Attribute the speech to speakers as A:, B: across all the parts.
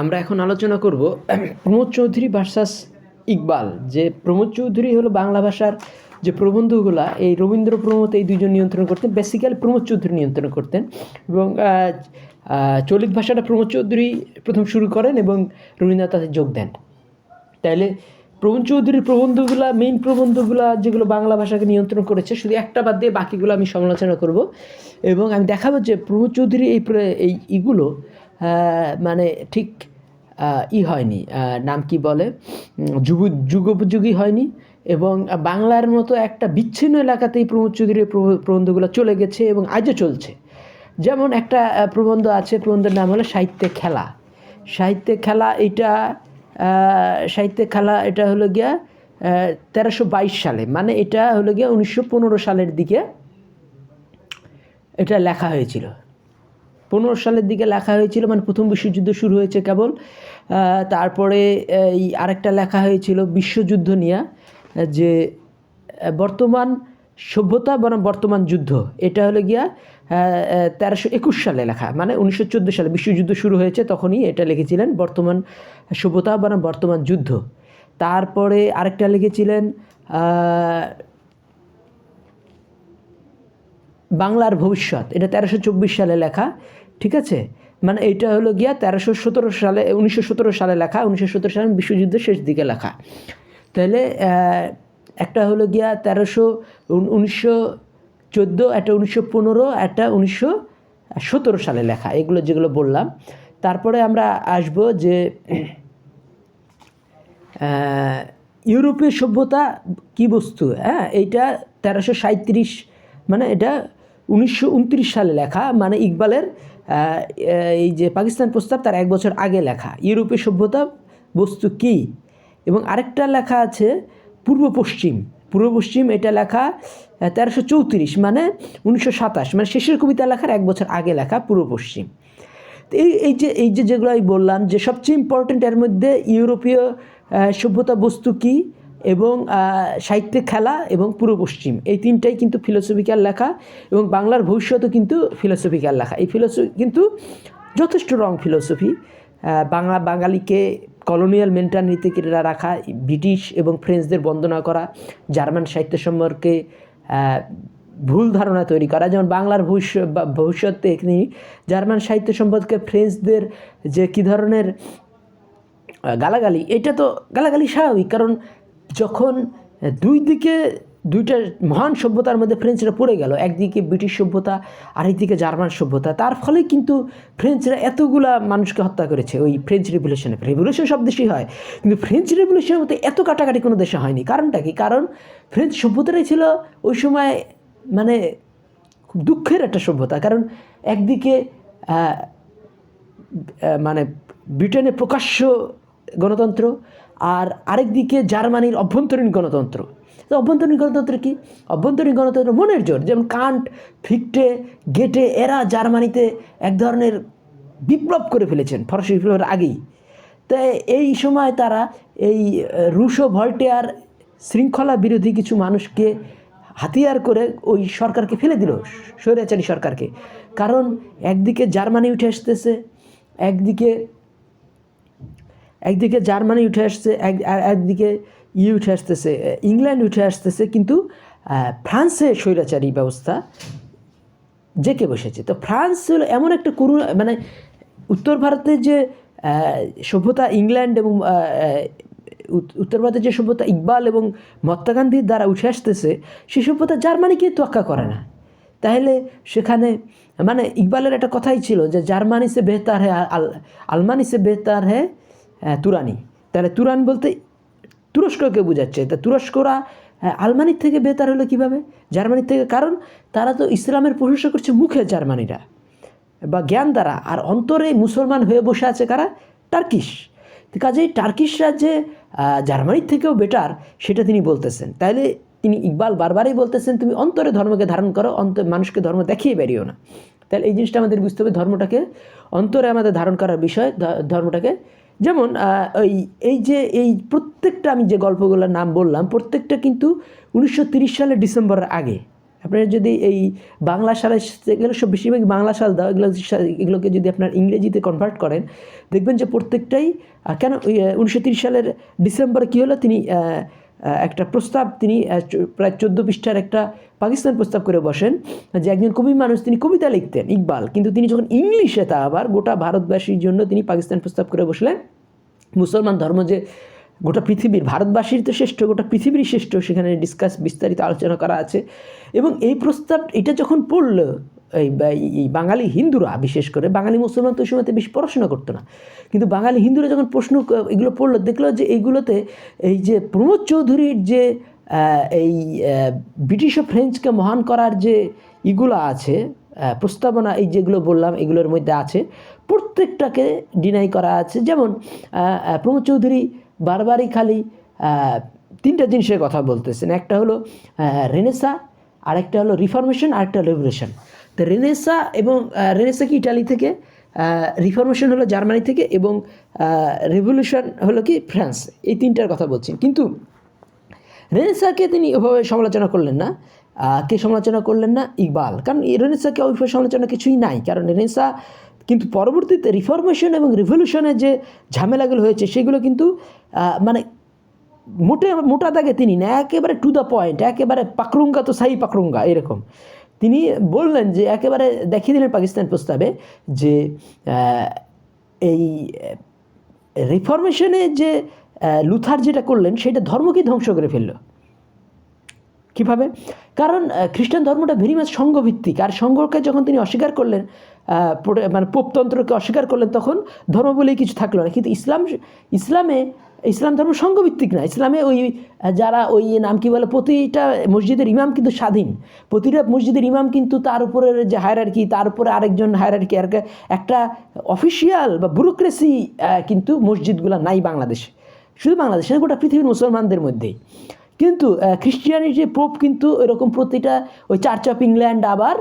A: আমরা এখন আলোচনা করব প্রমোদ চৌধুরী ভার্সাস ইকবাল, যে প্রমোদ চৌধুরী হলো বাংলা ভাষার যে প্রবন্ধগুলা, এই রবীন্দ্র প্রমোদ এই দুজন নিয়ন্ত্রণ করতেন বেসিক্যালি প্রমোদ চৌধুরী নিয়ন্ত্রণ করতেন এবং চলিত ভাষাটা প্রমোদ চৌধুরী প্রথম শুরু করেন এবং রবীন্দ্রনাথ তাতে যোগ দেন। তাইলে প্রবণ চৌধুরীর প্রবন্ধগুলা মেইন প্রবন্ধগুলা যেগুলো বাংলা ভাষাকে নিয়ন্ত্রণ করেছে, শুধু একটা বাদ দিয়ে বাকিগুলো আমি সমালোচনা করব এবং আমি দেখাবো যে প্রমোদ চৌধুরী এই এই ইগুলো মানে ঠিক ই হয়নি নাম কি বলে? যুগ, যুগোপযোগী হয়নি এবং বাংলার মতো একটা বিচ্ছিন্ন এলাকাতেই প্রমোদ চৌধুরীর প্রব- প্রবন্ধগুলো চলে গেছে এবং আজও চলছে। যেমন একটা প্রবন্ধ আছে, প্রবন্ধের নাম হলো সাহিত্যে খেলা। সাহিত্যে খেলা এটা সাহিত্যে খেলা এটা হলো গিয়া তেরোশো বাইশ সালে মানে এটা হলো গিয়া উনিশশো পনেরো সালের দিকে এটা লেখা হয়েছিল। পনেরো সালের দিকে লেখা হয়েছিল মানে প্রথম বিশ্বযুদ্ধ শুরু হয়েছে কেবল। তারপরে, এই আরেকটা লেখা হয়েছিল বিশ্বযুদ্ধ নিয়ে, যে বর্তমান সভ্যতা বরং বর্তমান যুদ্ধ। এটা হলো গিয়া তেরোশো একুশ সালে লেখা মানে উনিশশো চোদ্দ সালে বিশ্বযুদ্ধ শুরু হয়েছে, তখনই এটা লিখেছিলেন, বর্তমান সভ্যতা বরং বর্তমান যুদ্ধ। তারপরে আরেকটা লিখেছিলেন বাংলার ভবিষ্যৎ। এটা তেরোশো চব্বিশ সালে লেখা, ঠিক আছে? মানে এটা হলো গিয়া তেরোশো সতেরো সালে, উনিশশো সতেরো সালে লেখা, উনিশশো সতেরো সালে বিশ্বযুদ্ধের শেষ দিকে লেখা। তাহলে একটা হলো গিয়া তেরোশো উনিশশো চোদ্দ, একটা উনিশশো পনেরো, একটা উনিশশো সতেরো সালে লেখা, এগুলো যেগুলো বললাম। তারপরে আমরা আসব যে ইউরোপীয় সভ্যতা কি বস্তু? হ্যাঁ এইটা তেরোশো সাঁত্রিশ মানে এটা উনিশশো উনত্রিশ সালে লেখা মানে ইকবালের এই যে পাকিস্তান প্রস্তাব তার এক বছর আগে লেখা। ইউরোপীয় সভ্যতা বস্তু কি? এবং আরেকটা লেখা আছে, পূর্ব পশ্চিম। পূর্ব পশ্চিম এটা লেখা তেরোশো চৌত্রিশ মানে উনিশশো সাতাশ মানে শেষের কবিতা লেখার এক বছর আগে লেখা, পূর্ব পশ্চিম। এই এই যে এই যে যেগুলো আমি বললাম, যে সবচেয়ে ইম্পর্ট্যান্ট এর মধ্যে ইউরোপীয় সভ্যতা বস্তু কি? এবং আহ, সাহিত্যে খেলা এবং পূর্ব পশ্চিম। এই তিনটাই কিন্তু ফিলোসফিক্যাল লেখা এবং বাংলার ভবিষ্যতও কিন্তু ফিলোসফিক্যাল লেখা। এই ফিলোসফি কিন্তু যথেষ্ট রং ফিলোসফি বাংলা বাঙালিকে কলোনিয়াল মেন্টালিটিকে রাখা ব্রিটিশ এবং ফ্রেঞ্চদের বন্দনা করা জার্মান সাহিত্য সম্পর্কে ভুল ধারণা তৈরি করা। যেমন বাংলার ভবিষ্যৎ ভবিষ্যতে এখানে জার্মান সাহিত্য সম্পর্কে ফ্রেঞ্চদের যে কী ধরনের গালাগালি এটা তো গালাগালি স্বাভাবিক। কারণ যখন দুই দিকে দুইটা মহান সভ্যতার মধ্যে ফ্রেঞ্চরা পড়ে গেল, একদিকে ব্রিটিশ সভ্যতা, আরেকদিকে জার্মান সভ্যতা, তার ফলে কিন্তু ফ্রেঞ্চরা এতগুলা মানুষকে হত্যা করেছে, ওই ফ্রেঞ্চ রেভলিউশনে রেভলিউশন সব দেশেই হয়, কিন্তু ফ্রেঞ্চ রেভলিউশনের মতো এত কাটাকাটি কোনো দেশে হয়নি। কারণটা কি? কারণ ফ্রেঞ্চ সভ্যতাটাই ছিল ওই সময় মানে খুব দুঃখের একটা সভ্যতা। কারণ একদিকে মানে ব্রিটেনের প্রকাশ্য গণতন্ত্র আর আরেকদিকে জার্মানির অভ্যন্তরীণ গণতন্ত্র। তো অভ্যন্তরীণ গণতন্ত্র কি? অভ্যন্তরীণ গণতন্ত্র মনের জোর। যেমন কান্ট, ফিকটে, গেটে এরা জার্মানিতে এক ধরনের বিপ্লব করে ফেলেছেন, ফরাসি বিপ্লবের আগেই। তাই এই সময় তারা এই রুশো ভল্টেয়ার শৃঙ্খলা বিরোধী কিছু মানুষকে হাতিয়ার করে ওই সরকারকে ফেলে দিল, স্বৈরাচারী সরকারকে। কারণ একদিকে জার্মানি উঠে আসতেছে, একদিকে একদিকে জার্মানি উঠে আসছে, এক একদিকে ই উঠে আসতেছে ইংল্যান্ড উঠে আসতেছে, কিন্তু ফ্রান্সে স্বৈরাচারী ব্যবস্থা জেকে বসেছে। তো ফ্রান্স হলো এমন একটা করু মানে উত্তর ভারতের যে সভ্যতা ইংল্যান্ড এবং উত্তর ভারতের যে সভ্যতা ইকবাল এবং মহাত্মা গান্ধীর দ্বারা উঠে আসতেছে সেই সভ্যতা জার্মানিকে তোয়াক্কা করে না। তাহলে সেখানে মানে ইকবালের একটা কথাই ছিল যে জার্মানি সে বেহতার হ্যাঁ আল আলমানি সে বেহতার হ্যাঁ তুরানি। তাহলে তুরান বলতে তুরস্ককে বোঝাচ্ছে। তা তুরস্করা আহ, আলমানির থেকে বেতার হলো কীভাবে? জার্মানির থেকে কারণ তারা তো ইসলামের প্রশংসা করছে মুখে জার্মানিরা। বা জ্ঞান দ্বারা। আর অন্তরে মুসলমান হয়ে বসে আছে কারা? টার্কিশ। কাজেই টার্কিশরা যে জার্মানির থেকেও বেটার সেটা তিনি বলতেছেন। তাইলে তিনি ইকবাল বারবারই বলতেছেন তুমি অন্তরে ধর্মকে ধারণ করো অন্তর মানুষকে ধর্ম দেখিয়ে বেরিও না। তাহলে এই জিনিসটা আমাদের বুঝতে হবে ধর্মটাকে অন্তরে আমাদের ধারণ করার বিষয় ধর্মটাকে যেমন ওই, এই যে, এই প্রত্যেকটা আমি যে গল্পগুলোর নাম বললাম, প্রত্যেকটা কিন্তু উনিশশো সালের ডিসেম্বরের আগে। আপনার যদি এই বাংলা সালে এগুলো সব বেশিরভাগ বাংলা সাল দাও, এগুলো এগুলোকে যদি আপনার ইংরেজিতে কনভার্ট করেন, দেখবেন যে প্রত্যেকটাই কেন উনিশশো সালের ডিসেম্বরে কী হলো? তিনি একটা প্রস্তাব তিনি প্রায় চোদ্দ পৃষ্ঠার একটা পাকিস্তান প্রস্তাব করে বসেন, যে একজন কবি মানুষ, তিনি কবিতা লিখতেন, ইকবাল। কিন্তু তিনি যখন ইংলিশে তা আবার গোটা ভারতবাসীর জন্য তিনি পাকিস্তান প্রস্তাব করে বসলেন, মুসলমান ধর্ম যে গোটা পৃথিবীর, ভারতবাসীর তো শ্রেষ্ঠ, গোটা পৃথিবীর শ্রেষ্ঠ, সেখানে ডিসকাস বিস্তারিত আলোচনা করা আছে। এবং এই প্রস্তাব, এটা যখন পড়ল এই বাঙালি হিন্দুরা, বিশেষ করে বাঙালি মুসলমান তো ওই সময়তে বেশি পড়াশোনা করতো না। কিন্তু বাঙালি হিন্দুরা যখন প্রশ্ন এগুলো পড়ল, দেখল যে এইগুলোতে এই যে প্রমোদ চৌধুরীর যে এই ব্রিটিশ ও ফ্রেঞ্চকে মহান করার যে ইগুলো আছে প্রস্তাবনা, এই যেগুলো বললাম, এগুলোর মধ্যে আছে, প্রত্যেকটাকে ডিনাই করা আছে। যেমন প্রমোদ চৌধুরী বারবারই খালি তিনটা জিনিসের কথা বলতেছেন। একটা হলো রেনেসা আরেকটা হলো রিফরমেশন আরেকটা রেভলিউশন তো রেনেসা এবং রেনেসা কি? ইটালি থেকে রিফরমেশন হলো জার্মানি থেকে এবং রেভলিউশন হলো কি? ফ্রান্স এই তিনটার কথা বলছেন কিন্তু রেনেসাকে তিনি ওভাবে সমালোচনা করলেন না। কে সমালোচনা করলেন না? ইকবাল। কারণ রেনেসাকে ওইভাবে সমালোচনা কিছুই নাই। কারণ রেনেসা কিন্তু পরবর্তীতে রিফরমেশন এবং রিভলিউশনের যে ঝামেলাগুলো হয়েছে, সেগুলো কিন্তু মানে মোটে, মোটা দাগে তিনি না, একেবারে টু দ্য পয়েন্ট একেবারে পাকরুঙ্গা তো সাই পাকরুঙ্গা এরকম। তিনি বললেন যে একেবারে দেখিয়ে দিলেন পাকিস্তান প্রস্তাবে যে এই রিফরমেশনে যে লুথার যেটা করলেন, সেটা ধর্মকে ধ্বংস করে ফেলল। কীভাবে? কারণ খ্রিস্টান ধর্মটা ভেরি মাছ সঙ্ঘভিত্তিক আর সঙ্ঘকে যখন তিনি অস্বীকার করলেন মানে পোপতন্ত্রকে অস্বীকার করলেন, তখন ধর্ম বলেই কিছু থাকল না। কিন্তু ইসলাম, ইসলামে, ইসলাম ধর্ম সঙ্ঘভিত্তিক না। ইসলামে ওই, যারা ওই নাম কি বলে, প্রতিটা মসজিদের ইমাম কিন্তু স্বাধীন। প্রতিটা মসজিদের ইমাম কিন্তু তার উপরে যে হায়ারার্কি তার উপরে আরেকজন হায়ারার্কি আর একটা অফিসিয়াল বা ব্যুরোক্রেসি কিন্তু মসজিদগুলো নাই বাংলাদেশে। শুধু বাংলাদেশে গোটা পৃথিবীর মুসলমানদের মধ্যেই। কিন্তু ক্রিশ্চিয়ানিটি পোপ কিন্তু এরকম প্রতিটা ওই চার্চ অফ ইংল্যান্ড আবার,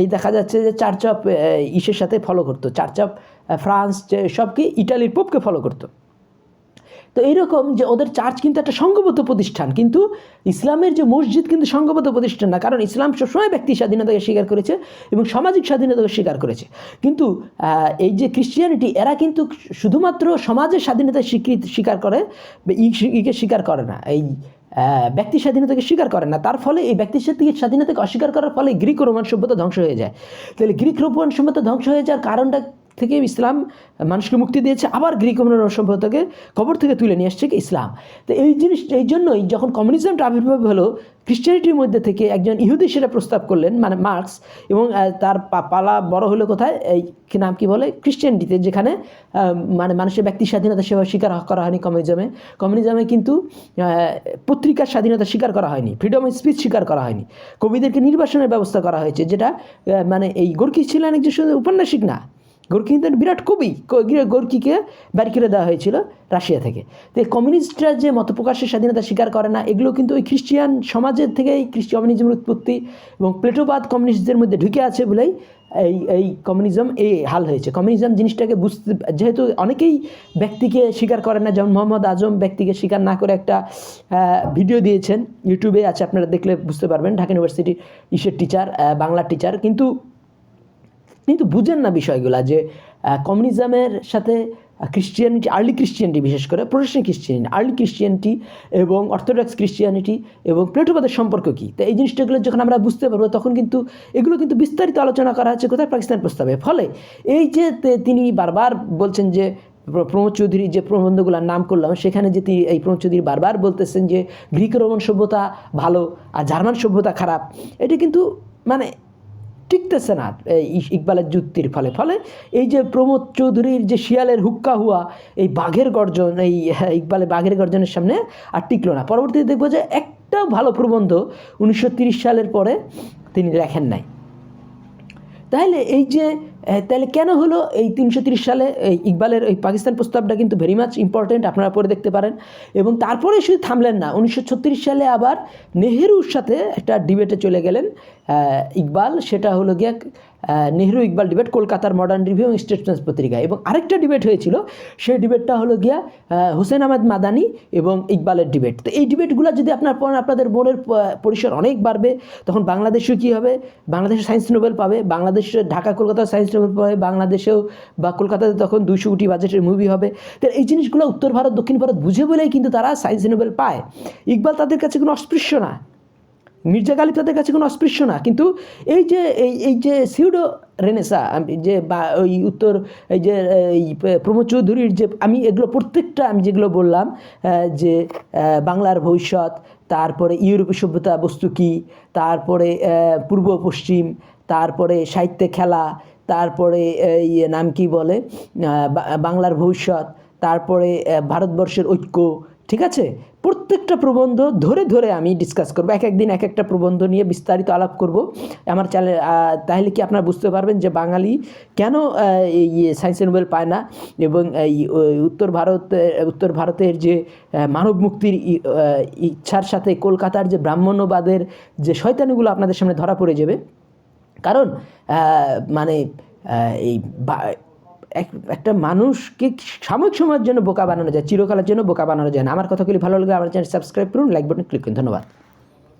A: এই দেখা যাচ্ছে যে চার্চ অফ ইসের সাথে ফলো করতো। চার্চ অফ ফ্রান্স সবকে ইটালির পোপকে ফলো করতো। তো এইরকম যে ওদের চার্চ কিন্তু একটা সংঘবদ্ধ প্রতিষ্ঠান, কিন্তু ইসলামের যে মসজিদ কিন্তু সংঘবদ্ধ প্রতিষ্ঠান না, কারণ ইসলাম সবসময় ব্যক্তি স্বাধীনতাকে স্বীকার করেছে এবং সামাজিক স্বাধীনতাকে স্বীকার করেছে। কিন্তু এই যে ক্রিশ্চিয়ানিটি এরা কিন্তু শুধুমাত্র সমাজের স্বাধীনতা স্বীকৃতি, স্বীকার করে ইকে স্বীকার করে না। এই ব্যক্তি স্বাধীনতাকে স্বীকার করে না। তার ফলে এই ব্যক্তি স্বাধী- স্বাধীনতাকে অস্বীকার করার ফলে গ্রিক রোমান সভ্যতা ধ্বংস হয়ে যায়। তাহলে গ্রিক রোমান সভ্যতা ধ্বংস হয়ে যাওয়ার কারণটা থেকে ইসলাম মানুষকে মুক্তি দিয়েছে, আবার গ্রিক রোমান সভ্যতাকে কবর থেকে তুলে নিয়ে আসছে কি ইসলাম। তো এই জিনিস, এই জন্যই যখন কমিউনিজমটা আবির্ভাব হলো খ্রিস্টানিটির মধ্যে থেকে একজন ইহুদি সেটা প্রস্তাব করলেন মানে মার্কস, এবং তার পালা বড় হলো কোথায়? এই কি নাম কি বলে? খ্রিস্টানিটিতে যেখানে মানে মানুষের ব্যক্তি স্বাধীনতা সেভাবে স্বীকার করা হয়নি কমিউনিজমে কমিউনিজমে কিন্তু পত্রিকার স্বাধীনতা স্বীকার করা হয়নি ফ্রিডম অফ স্পিচ স্বীকার করা হয়নি। কবিদেরকে নির্বাসনের ব্যবস্থা করা হয়েছে, যেটা মানে এই গোর্কি ছিলেন একজন উপন্যাসিক না গোর্কি কিন্তু বিরাট কবি। গোর্কিকে ব্যার করে দেওয়া হয়েছিল রাশিয়া থেকে। তো কমিউনিস্টরা যে মত প্রকাশের স্বাধীনতা স্বীকার করে না, এগুলো কিন্তু ওই খ্রিস্টিয়ান সমাজের থেকেই খ্রিস্ট কমিউনিজমের উৎপত্তি এবং প্লেটোবাদ কমিউনিস্টদের মধ্যে ঢুকে আছে বলেই এই এই কমিউনিজম এই হাল হয়েছে। কমিউনিজম জিনিসটাকে বুঝতে, যেহেতু অনেকেই ব্যক্তিকে স্বীকার করে না, যেমন মোহাম্মদ আজম ব্যক্তিকে স্বীকার না করে একটা ভিডিও দিয়েছেন, ইউটিউবে আছে, আপনারা দেখলে বুঝতে পারবেন। ঢাকা ইউনিভার্সিটির ইসের টিচার বাংলা টিচার কিন্তু কিন্তু বুঝেন না বিষয়গুলো যে কমিউনিজমের সাথে ক্রিশ্চিয়ানিটি আর্লি ক্রিশ্চিয়ানিটি বিশেষ করে প্রোটেস্টেন্ট ক্রিশ্চিয়ানিটি আর্লি ক্রিশ্চিয়ানিটি এবং অর্থোডক্স ক্রিশ্চিয়ানিটি এবং প্লেটোবাদের সম্পর্ক কী? তো এই জিনিসটাগুলো যখন আমরা বুঝতে পারব, তখন কিন্তু এগুলো কিন্তু বিস্তারিত আলোচনা করা হচ্ছে কোথায়? পাকিস্তান প্রস্তাবে। ফলে এই যে তে- তিনি বারবার বলছেন যে, প্র- প্রমোদ চৌধুরী যে প্রবন্ধগুলোর নাম করলাম, সেখানে যে তিনি এই প্রমোদ চৌধুরী বারবার বলতেছেন যে, গ্রিক রোমান সভ্যতা ভালো আর জার্মান সভ্যতা খারাপ। এটা কিন্তু মানে টিকতেছে না ইকবালের যুক্তির ফলে। ফলে এই যে প্রমোদ চৌধুরীর যে শিয়ালের হুক্কা হুয়া এই বাঘের গর্জন এই হ্যাঁ, ইকবালের বাঘের গর্জনের সামনে আর টিকলো না। পরবর্তীতে দেখব যে একটা ভালো প্রবন্ধ উনিশশো সালের পরে তিনি লেখেন নাই। তাহলে এই যে তাহলে কেন হলো এই তিনশো সালে এই ইকবালের ওই পাকিস্তান প্রস্তাবটা কিন্তু ভেরি মাচ ইম্পর্টেন্ট আপনারা পরে দেখতে পারেন। এবং তারপরে শুধু থামলেন না, উনিশশো ছত্রিশ সালে আবার নেহেরুর সাথে একটা ডিবেটে চলে গেলেন ইকবাল। সেটা হলো গিয়ে নেহরু ইকবাল ডিবেট কলকাতার মডার্ন রিভিউ এবং স্টেটসম্যান পত্রিকা। এবং আরেকটা ডিবেট হয়েছিল, সেই ডিবেটটা হলো গিয়া হোসেন আহমেদ মাদানি এবং ইকবালের ডিবেট তো এই ডিবেটগুলো যদি আপনার আপনাদের বোর্ডের পরিসর অনেক বাড়বে, তখন বাংলাদেশেও কী হবে? বাংলাদেশে সায়েন্স নোবেল পাবে, বাংলাদেশে ঢাকা, কলকাতা সায়েন্স নোবেল পাবে, বাংলাদেশেও বা কলকাতাতে তখন দুইশো কোটি বাজেটের মুভি হবে। তো এই জিনিসগুলো উত্তর ভারত, দক্ষিণ ভারত বুঝে বলেই কিন্তু তারা সায়েন্স নোবেল পায়। ইকবাল তাদের কাছে কোনো অস্পৃশ্য না। মির্জা গালিব তাদের কাছে কোনো অস্পৃশ্য না। কিন্তু এই যে, এই এই যে সিউডো রেনেসা যে বা, ওই উত্তর, এই যে, এই প্রমোদ চৌধুরীর যে, আমি এগুলো প্রত্যেকটা, আমি যেগুলো বললাম যে বাংলার ভবিষ্যৎ, তারপরে ইউরোপীয় সভ্যতা বস্তু কী, তারপরে পূর্ব পশ্চিম, তারপরে সাহিত্যে খেলা, তারপরে এই নাম কি বলে বাংলার ভবিষ্যৎ, তারপরে ভারতবর্ষের ঐক্য, ঠিক আছে? প্রত্যেকটা প্রবন্ধ ধরে ধরে আমি ডিসকাস করব। এক একদিন এক একটা প্রবন্ধ নিয়ে বিস্তারিত আলাপ করব। আমার চ্যানেল তাহলে কি আপনারা বুঝতে পারবেন যে বাঙালি কেন এই সায়েন্স নোবেল পায় না? এবং, এই উত্তর ভারত উত্তর ভারতের যে মানব মুক্তির ইচ্ছার সাথে কলকাতার যে ব্রাহ্মণ্যবাদের যে শয়তানিগুলো আপনাদের সামনে ধরা পড়ে যাবে। কারণ মানে এই একটা মানুষকে সাময়িক সময়ের জন্য বোকা বানানো যায়, চিরকালের জন্য বোকা বানানো যায় না। আমার কথাগুলি ভালো লাগলে আমার চ্যানেল সাবস্ক্রাইব করুন লাইক বাটন ক্লিক করুন। ধন্যবাদ।